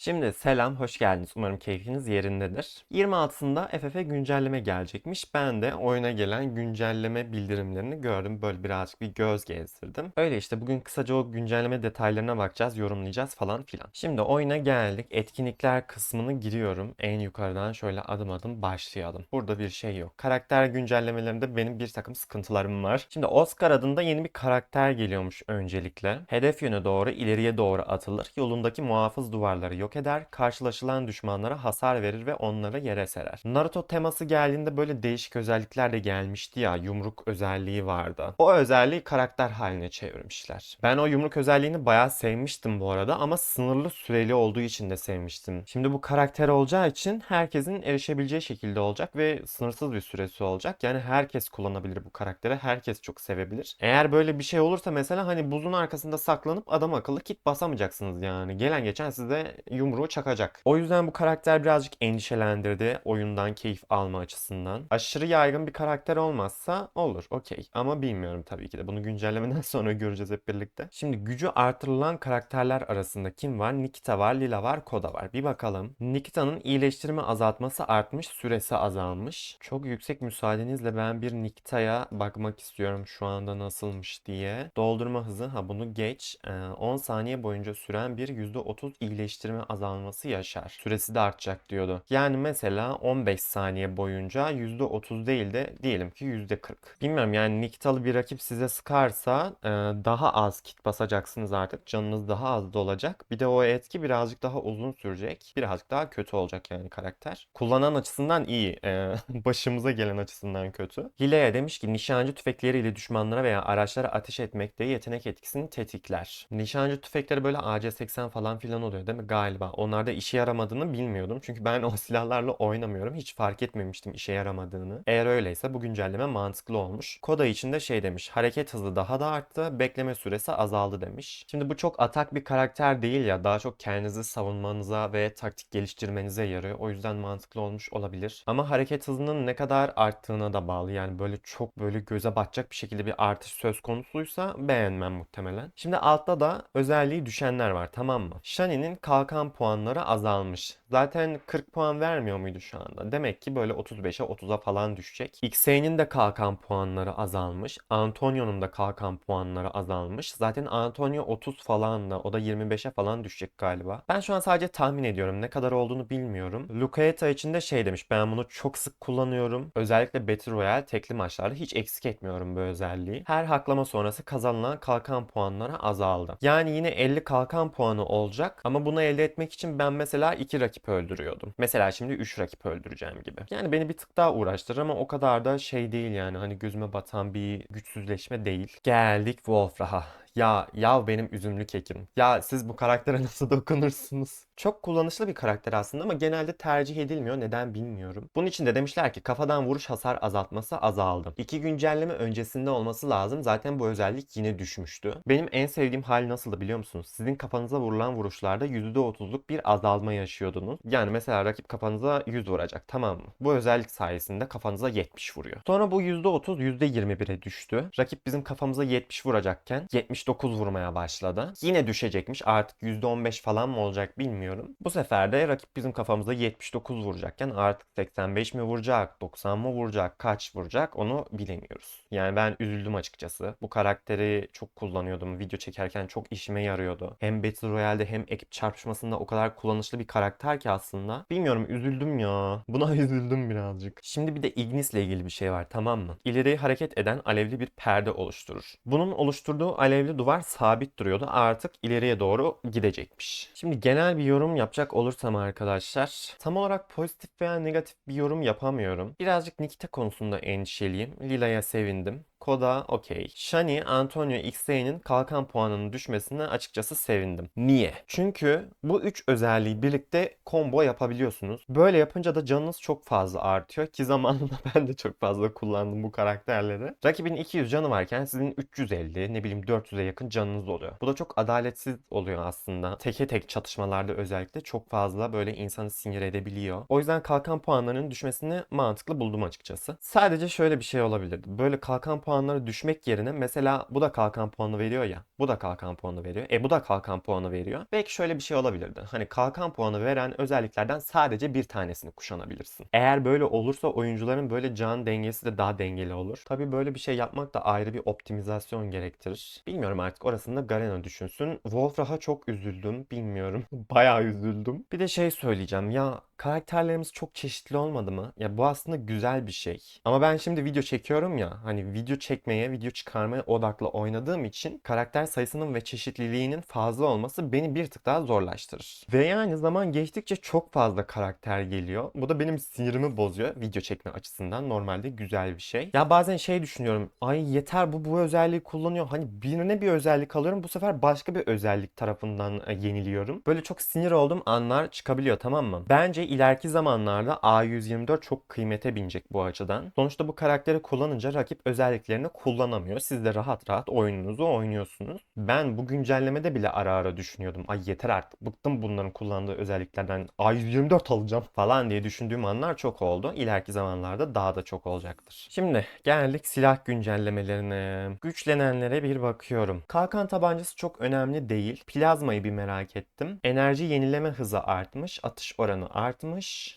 Şimdi selam, hoş geldiniz. Umarım keyfiniz yerindedir. 26'sında FF güncelleme gelecekmiş. Ben de oyuna gelen güncelleme bildirimlerini gördüm. Böyle birazcık bir göz gezdirdim. Öyle işte bugün kısaca o güncelleme detaylarına bakacağız, yorumlayacağız falan filan. Şimdi oyuna geldik. Etkinlikler kısmını giriyorum. En yukarıdan şöyle adım adım başlayalım. Burada bir şey yok. Karakter güncellemelerinde benim bir takım sıkıntılarım var. Şimdi Oscar adında yeni bir karakter geliyormuş öncelikle. Hedef yöne doğru ileriye doğru atılır. Yolundaki muhafız duvarları yok eder. Karşılaşılan düşmanlara hasar verir ve onları yere serer. Naruto teması geldiğinde böyle değişik özellikler de gelmişti ya. Yumruk özelliği vardı. O özelliği karakter haline çevirmişler. Ben o yumruk özelliğini bayağı sevmiştim bu arada ama sınırlı süreli olduğu için de sevmiştim. Şimdi bu karakter olacağı için herkesin erişebileceği şekilde olacak ve sınırsız bir süresi olacak. Yani herkes kullanabilir bu karakteri. Herkes çok sevebilir. Eğer böyle bir şey olursa mesela hani buzun arkasında saklanıp adam akıllı kit basamayacaksınız yani. Gelen geçen size yumruğu çakacak. O yüzden bu karakter birazcık endişelendirdi oyundan keyif alma açısından. Aşırı yaygın bir karakter olmazsa olur okey. Ama bilmiyorum tabii ki de. Bunu güncellemeden sonra göreceğiz hep birlikte. Şimdi gücü artırılan karakterler arasında kim var? Nikita var, Lila var, Koda var. Bir bakalım. Nikita'nın iyileştirme azaltması artmış, süresi azalmış. Çok yüksek müsaadenizle ben bir Nikita'ya bakmak istiyorum şu anda nasılmış diye. Doldurma hızı, ha bunu geç. Ee, 10 saniye boyunca süren bir %30 iyileştirme azalması yaşar. Süresi de artacak diyordu. Yani mesela 15 saniye boyunca %30 değil de diyelim ki %40. Bilmiyorum yani Nikitalı bir rakip size sıkarsa e, daha az kit basacaksınız artık. Canınız daha az dolacak. Bir de o etki birazcık daha uzun sürecek. Birazcık daha kötü olacak yani karakter. Kullanan açısından iyi. e, başımıza gelen açısından kötü. Hile'ye demiş ki nişancı tüfekleriyle düşmanlara veya araçlara ateş etmekte yetenek etkisini tetikler. Nişancı tüfekleri böyle AC-80 falan filan oluyor değil mi? Galiba. Onlarda işe yaramadığını bilmiyordum. Çünkü ben o silahlarla oynamıyorum. Hiç fark etmemiştim işe yaramadığını. Eğer öyleyse bu güncelleme mantıklı olmuş. Koda için de şey demiş. Hareket hızı daha da arttı. Bekleme süresi azaldı demiş. Şimdi bu çok atak bir karakter değil ya. Daha çok kendinizi savunmanıza ve taktik geliştirmenize yarıyor. O yüzden mantıklı olmuş olabilir. Ama hareket hızının ne kadar arttığına da bağlı. Yani böyle çok böyle göze batacak bir şekilde bir artış söz konusuysa beğenmem muhtemelen. Şimdi altta da özelliği düşenler var tamam mı? Shani'nin kalkan puanları azalmış. Zaten 40 puan vermiyor muydu şu anda? Demek ki böyle 35'e 30'a falan düşecek. Xe'nin de kalkan puanları azalmış. Antonio'nun da kalkan puanları azalmış. Zaten Antonio 30 falan da o da 25'e falan düşecek galiba. Ben şu an sadece tahmin ediyorum. Ne kadar olduğunu bilmiyorum. Lucaeta için de şey demiş. Ben bunu çok sık kullanıyorum. Özellikle Battle Royale tekli maçlarda hiç eksik etmiyorum bu özelliği. Her haklama sonrası kazanılan kalkan puanları azaldı. Yani yine 50 kalkan puanı olacak ama bunu elde etmek için ben mesela 2 rakip öldürüyordum. Mesela şimdi 3 rakip öldüreceğim gibi. Yani beni bir tık daha uğraştırır ama o kadar da şey değil yani hani gözüme batan bir güçsüzleşme değil. Geldik Wolfrah'a. Ya yav benim üzümlü kekim. Ya siz bu karaktere nasıl dokunursunuz? Çok kullanışlı bir karakter aslında ama genelde tercih edilmiyor. Neden bilmiyorum. Bunun için de demişler ki kafadan vuruş hasar azaltması azaldı. İki güncelleme öncesinde olması lazım. Zaten bu özellik yine düşmüştü. Benim en sevdiğim hal nasıldı biliyor musunuz? Sizin kafanıza vurulan vuruşlarda %30'luk bir azalma yaşıyordunuz. Yani mesela rakip kafanıza 100 vuracak tamam mı? Bu özellik sayesinde kafanıza 70 vuruyor. Sonra bu %30 %21'e düştü. Rakip bizim kafamıza 70 vuracakken 79 vurmaya başladı. Yine düşecekmiş. Artık %15 falan mı olacak bilmiyorum. Bu sefer de rakip bizim kafamıza 79 vuracakken artık 85 mi vuracak, 90 mı vuracak, kaç vuracak onu bilemiyoruz. Yani ben üzüldüm açıkçası. Bu karakteri çok kullanıyordum. Video çekerken çok işime yarıyordu. Hem Battle Royale'de hem ekip çarpışmasında o kadar kullanışlı bir karakter ki aslında. Bilmiyorum üzüldüm ya. Buna üzüldüm birazcık. Şimdi bir de Ignis'le ilgili bir şey var tamam mı? İleri hareket eden alevli bir perde oluşturur. Bunun oluşturduğu alevli duvar sabit duruyordu. Artık ileriye doğru gidecekmiş. Şimdi genel bir yorum yapacak olursam arkadaşlar tam olarak pozitif veya negatif bir yorum yapamıyorum. Birazcık Nikita konusunda endişeliyim. Lila'ya sevindim. Koda okey. Shani, Antonio, Xay'nin kalkan puanının düşmesine açıkçası sevindim. Niye? Çünkü bu üç özelliği birlikte combo yapabiliyorsunuz. Böyle yapınca da canınız çok fazla artıyor ki zamanında ben de çok fazla kullandım bu karakterleri. Rakibin 200 canı varken sizin 350 ne bileyim 400'e yakın canınız oluyor. Bu da çok adaletsiz oluyor aslında. Teke tek çatışmalarda özellikle çok fazla böyle insanı sinir edebiliyor. O yüzden kalkan puanlarının düşmesini mantıklı buldum açıkçası. Sadece şöyle bir şey olabilirdi. Böyle kalkan puanları düşmek yerine mesela bu da kalkan puanı veriyor ya. Bu da kalkan puanı veriyor. E bu da kalkan puanı veriyor. Belki şöyle bir şey olabilirdi. Hani kalkan puanı veren özelliklerden sadece bir tanesini kuşanabilirsin. Eğer böyle olursa oyuncuların böyle can dengesi de daha dengeli olur. Tabii böyle bir şey yapmak da ayrı bir optimizasyon gerektirir. Bilmiyorum artık orasını da Garena düşünsün. Wolfrah'a çok üzüldüm. Bilmiyorum. Bayağı üzüldüm. Bir de şey söyleyeceğim. Ya karakterlerimiz çok çeşitli olmadı mı? Ya bu aslında güzel bir şey. Ama ben şimdi video çekiyorum ya. Hani video çekmeye, video çıkarmaya odaklı oynadığım için karakter sayısının ve çeşitliliğinin fazla olması beni bir tık daha zorlaştırır. Ve yani zaman geçtikçe çok fazla karakter geliyor. Bu da benim sinirimi bozuyor video çekme açısından. Normalde güzel bir şey. Ya bazen şey düşünüyorum. Ay yeter bu bu özelliği kullanıyor. Hani birine bir özellik alıyorum. Bu sefer başka bir özellik tarafından e, yeniliyorum. Böyle çok sinir olduğum anlar çıkabiliyor tamam mı? Bence ileriki zamanlarda A124 çok kıymete binecek bu açıdan. Sonuçta bu karakteri kullanınca rakip özelliklerini kullanamıyor. Siz de rahat rahat oyununuzu oynuyorsunuz. Ben bu güncellemede bile ara ara düşünüyordum. Ay yeter artık bıktım bunların kullandığı özelliklerden. A124 alacağım falan diye düşündüğüm anlar çok oldu. İleriki zamanlarda daha da çok olacaktır. Şimdi geldik silah güncellemelerine. Güçlenenlere bir bakıyorum. Kalkan tabancası çok önemli değil. Plazmayı bir merak ettim. Enerji yenileme hızı artmış. Atış oranı artmış.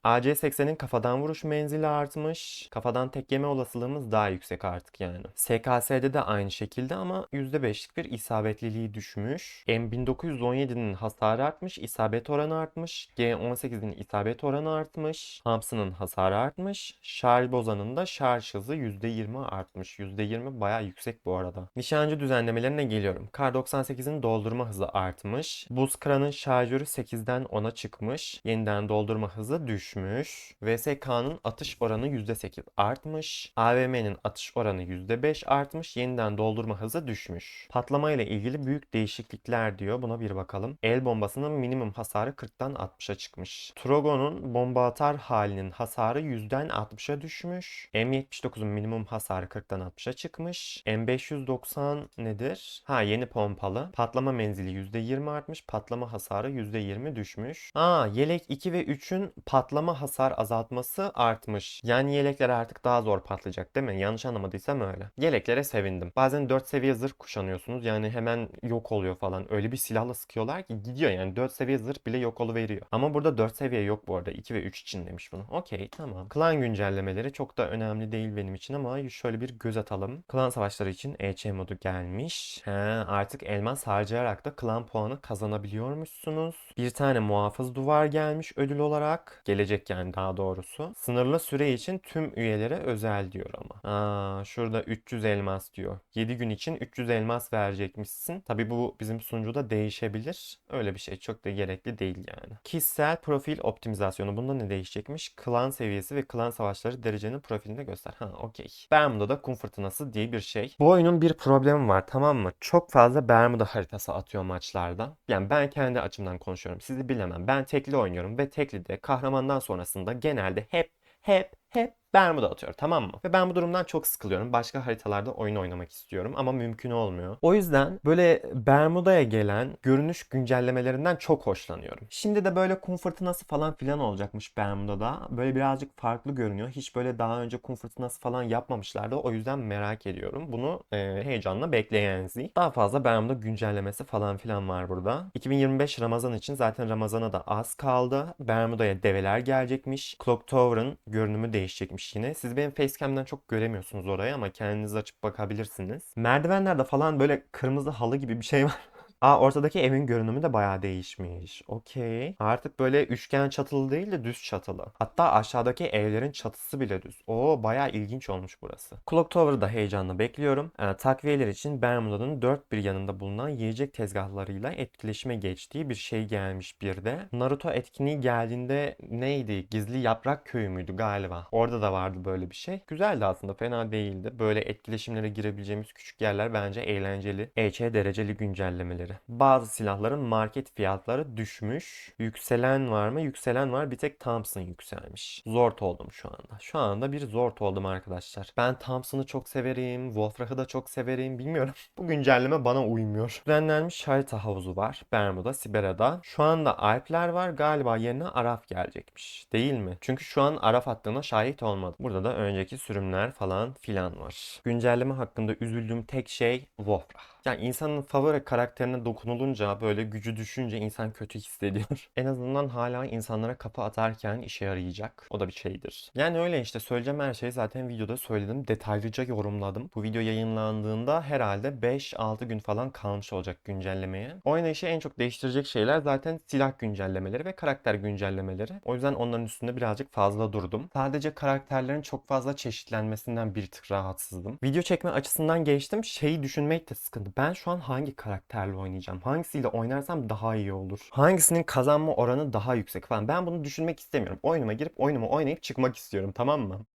AC80'in kafadan vuruş menzili artmış. Kafadan tek yeme olasılığımız daha yüksek artık yani. SKS'de de aynı şekilde ama %5'lik bir isabetliliği düşmüş. M1917'nin hasarı artmış. isabet oranı artmış. G18'in isabet oranı artmış. Hamsının hasarı artmış. Şarj bozanın da şarj hızı %20 artmış. %20 bayağı yüksek bu arada. Nişancı düzenlemelerine geliyorum. Kar 98'in doldurma hızı artmış. Buz kıranın şarjörü 8'den 10'a çıkmış. Yeniden doldurma hızı düşmüş. VSK'nın atış oranı %8 artmış. AVM'nin atış oranı %5 artmış. Yeniden doldurma hızı düşmüş. Patlama ile ilgili büyük değişiklikler diyor. Buna bir bakalım. El bombasının minimum hasarı 40'tan 60'a çıkmış. Trogon'un bomba atar halinin hasarı 100'den 60'a düşmüş. M79'un minimum hasarı 40'tan 60'a çıkmış. M590 nedir? Ha yeni pompalı. Patlama menzili %20 artmış. Patlama hasarı %20 düşmüş. Aa yelek 2 ve 3'ün patlama hasar azaltması artmış. Yani yelekler artık daha zor patlayacak değil mi? Yanlış anlamadıysam öyle. Yeleklere sevindim. Bazen 4 seviye zırh kuşanıyorsunuz. Yani hemen yok oluyor falan. Öyle bir silahla sıkıyorlar ki gidiyor yani 4 seviye zırh bile yok oluveriyor. Ama burada 4 seviye yok bu arada. 2 ve 3 için demiş bunu. Okey tamam. Klan güncellemeleri çok da önemli değil benim için ama şöyle bir göz atalım. Klan savaşları için EC modu gelmiş. He, artık elmas harcayarak da klan puanı kazanabiliyormuşsunuz. Bir tane muhafız duvar gelmiş ödül olarak. Gelecek yani daha doğrusu. Sınırlı süre için tüm üyelere özel diyor ama. Aa, şurada 300 elmas diyor. 7 gün için 300 elmas verecekmişsin. Tabi bu bizim sunucuda değişebilir. Öyle bir şey çok da gerekli değil yani. Kişisel profil optimizasyonu. Bunda ne değişecekmiş? Klan seviyesi ve klan savaşları derecenin profilinde göster. Ha okey. Bermuda'da kum fırtınası diye bir şey. Bu oyunun bir problemi var tamam mı? Çok fazla Bermuda haritası atıyor maçlarda. Yani ben kendi açımdan konuşuyorum. Sizi bilemem. Ben tekli oynuyorum ve teklide kahramandan sonrasında genelde hep hep hep Bermuda atıyor tamam mı? Ve ben bu durumdan çok sıkılıyorum. Başka haritalarda oyun oynamak istiyorum ama mümkün olmuyor. O yüzden böyle Bermuda'ya gelen görünüş güncellemelerinden çok hoşlanıyorum. Şimdi de böyle kum fırtınası falan filan olacakmış Bermuda'da. Böyle birazcık farklı görünüyor. Hiç böyle daha önce kum fırtınası falan yapmamışlardı. O yüzden merak ediyorum. Bunu e, heyecanla bekleyen Z. Daha fazla Bermuda güncellemesi falan filan var burada. 2025 Ramazan için zaten Ramazan'a da az kaldı. Bermuda'ya develer gelecekmiş. Clock Tower'ın görünümü değişecekmiş yine. Siz benim facecam'den çok göremiyorsunuz orayı ama kendiniz açıp bakabilirsiniz. Merdivenlerde falan böyle kırmızı halı gibi bir şey var. Aa ortadaki evin görünümü de bayağı değişmiş. Okey. Artık böyle üçgen çatılı değil de düz çatılı. Hatta aşağıdaki evlerin çatısı bile düz. Oo bayağı ilginç olmuş burası. Clock Tower'ı da heyecanla bekliyorum. Ee, takviyeler için Bermuda'nın dört bir yanında bulunan yiyecek tezgahlarıyla etkileşime geçtiği bir şey gelmiş bir de. Naruto etkinliği geldiğinde neydi? Gizli Yaprak Köyü müydü galiba? Orada da vardı böyle bir şey. Güzeldi aslında fena değildi. Böyle etkileşimlere girebileceğimiz küçük yerler bence eğlenceli. EÇ dereceli güncellemeleri güncellemeleri. Bazı silahların market fiyatları düşmüş. Yükselen var mı? Yükselen var. Bir tek Thompson yükselmiş. Zort oldum şu anda. Şu anda bir zort oldum arkadaşlar. Ben Thompson'ı çok severim. Wolfrach'ı da çok severim. Bilmiyorum. Bu güncelleme bana uymuyor. Düzenlenmiş harita havuzu var. Bermuda, Siberya'da. Şu anda Alpler var. Galiba yerine Araf gelecekmiş. Değil mi? Çünkü şu an Araf attığına şahit olmadım. Burada da önceki sürümler falan filan var. Güncelleme hakkında üzüldüğüm tek şey Wolfrach. Yani insanın favori karakterine dokunulunca böyle gücü düşünce insan kötü hissediyor. en azından hala insanlara kafa atarken işe yarayacak. O da bir şeydir. Yani öyle işte söyleyeceğim her şeyi zaten videoda söyledim. Detaylıca yorumladım. Bu video yayınlandığında herhalde 5-6 gün falan kalmış olacak güncellemeye. Oynayışı en çok değiştirecek şeyler zaten silah güncellemeleri ve karakter güncellemeleri. O yüzden onların üstünde birazcık fazla durdum. Sadece karakterlerin çok fazla çeşitlenmesinden bir tık rahatsızdım. Video çekme açısından geçtim. Şeyi düşünmek de sıkıntı. Ben şu an hangi karakterle oynayacağım? Hangisiyle oynarsam daha iyi olur? Hangisinin kazanma oranı daha yüksek falan. Ben bunu düşünmek istemiyorum. Oyunuma girip oyunumu oynayıp çıkmak istiyorum tamam mı?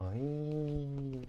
Ay,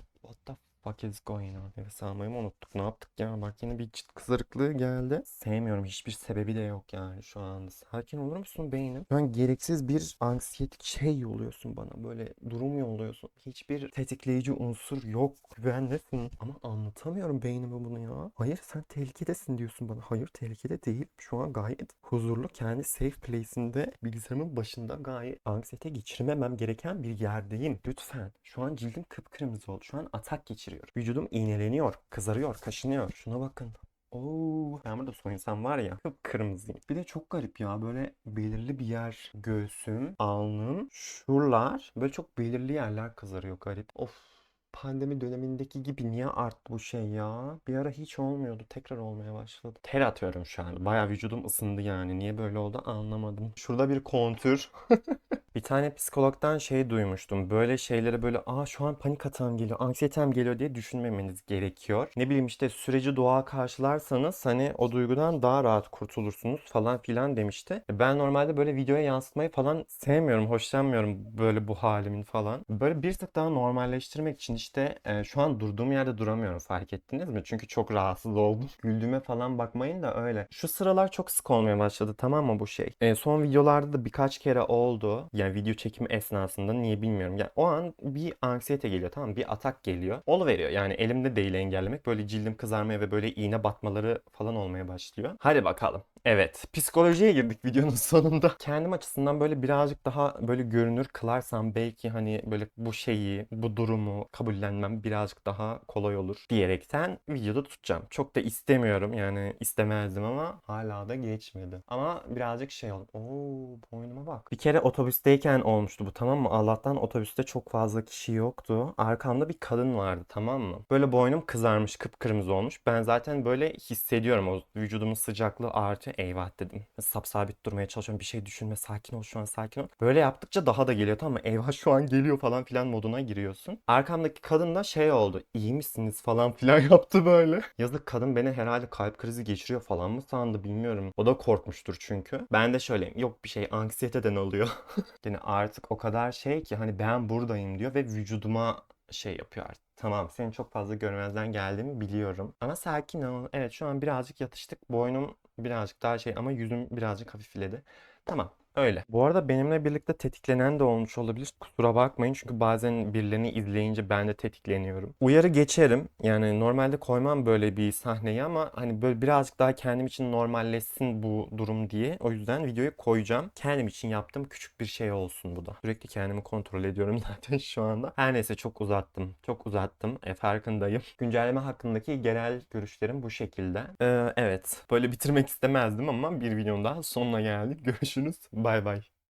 fuck is going on? Nefes almayı mı unuttuk? Ne yaptık ya? Bak yine bir çıt kızarıklığı geldi. Sevmiyorum. Hiçbir sebebi de yok yani şu anda. Sakin olur musun beynim? Şu an gereksiz bir anksiyetik şey yolluyorsun bana. Böyle durum yolluyorsun. Hiçbir tetikleyici unsur yok. Güvendesin. Ama anlatamıyorum beynime bunu ya. Hayır sen tehlikedesin diyorsun bana. Hayır tehlikede değil. Şu an gayet huzurlu kendi safe place'inde bilgisayarımın başında gayet anksiyete geçirmemem gereken bir yerdeyim. Lütfen. Şu an cildim kıpkırmızı oldu. Şu an atak geçiriyor. Vücudum iğneleniyor, kızarıyor, kaşınıyor. Şuna bakın. Oo, ben burada soyunsam var ya kıpkırmızıyım. Bir de çok garip ya böyle belirli bir yer göğsüm, alnım, şuralar böyle çok belirli yerler kızarıyor garip. Of pandemi dönemindeki gibi niye arttı bu şey ya? Bir ara hiç olmuyordu. Tekrar olmaya başladı. Ter atıyorum şu an. Bayağı vücudum ısındı yani. Niye böyle oldu anlamadım. Şurada bir kontür. Bir tane psikologdan şey duymuştum. Böyle şeylere böyle aa şu an panik atağım geliyor, anksiyetem geliyor diye düşünmemeniz gerekiyor. Ne bileyim işte süreci doğal karşılarsanız hani o duygudan daha rahat kurtulursunuz falan filan demişti. E, Ben normalde böyle videoya yansıtmayı falan sevmiyorum, hoşlanmıyorum böyle bu halimin falan. Böyle bir tık daha normalleştirmek için işte e, şu an durduğum yerde duramıyorum fark ettiniz mi? Çünkü çok rahatsız oldum. Güldüğüme falan bakmayın da öyle. Şu sıralar çok sık olmaya başladı tamam mı bu şey? E, son videolarda da birkaç kere oldu. Yani video çekimi esnasında niye bilmiyorum. Yani o an bir anksiyete geliyor tamam mı? Bir atak geliyor. veriyor. Yani elimde değil engellemek. Böyle cildim kızarmaya ve böyle iğne batmaları falan olmaya başlıyor. Hadi bakalım. Evet, psikolojiye girdik videonun sonunda. Kendim açısından böyle birazcık daha böyle görünür kılarsam belki hani böyle bu şeyi, bu durumu kabullenmem birazcık daha kolay olur diyerekten videoda tutacağım. Çok da istemiyorum yani istemezdim ama hala da geçmedi. Ama birazcık şey oldu. Oo boynuma bak. Bir kere otobüsteyken olmuştu bu tamam mı? Allah'tan otobüste çok fazla kişi yoktu. Arkamda bir kadın vardı tamam mı? Böyle boynum kızarmış, kıpkırmızı olmuş. Ben zaten böyle hissediyorum o vücudumun sıcaklığı artıyor. Eyvah dedim. Sapsabit durmaya çalışıyorum. Bir şey düşünme. Sakin ol şu an sakin ol. Böyle yaptıkça daha da geliyor tamam mı? Eyvah şu an geliyor falan filan moduna giriyorsun. Arkamdaki kadın da şey oldu. İyi misiniz falan filan yaptı böyle. Yazık kadın beni herhalde kalp krizi geçiriyor falan mı sandı bilmiyorum. O da korkmuştur çünkü. Ben de şöyleyim. Yok bir şey anksiyeteden oluyor. yani artık o kadar şey ki hani ben buradayım diyor ve vücuduma şey yapıyor artık. Tamam seni çok fazla görmezden geldiğimi biliyorum. Ama sakin ol. Evet şu an birazcık yatıştık. Boynum birazcık daha şey ama yüzüm birazcık hafifledi. Tamam. Öyle. Bu arada benimle birlikte tetiklenen de olmuş olabilir. Kusura bakmayın çünkü bazen birilerini izleyince ben de tetikleniyorum. Uyarı geçerim. Yani normalde koymam böyle bir sahneyi ama hani böyle birazcık daha kendim için normalleşsin bu durum diye. O yüzden videoyu koyacağım. Kendim için yaptığım küçük bir şey olsun bu da. Sürekli kendimi kontrol ediyorum zaten şu anda. Her neyse çok uzattım. Çok uzattım. E, farkındayım. Güncelleme hakkındaki genel görüşlerim bu şekilde. Ee, evet. Böyle bitirmek istemezdim ama bir videonun daha sonuna geldik. Görüşürüz. Bye bye.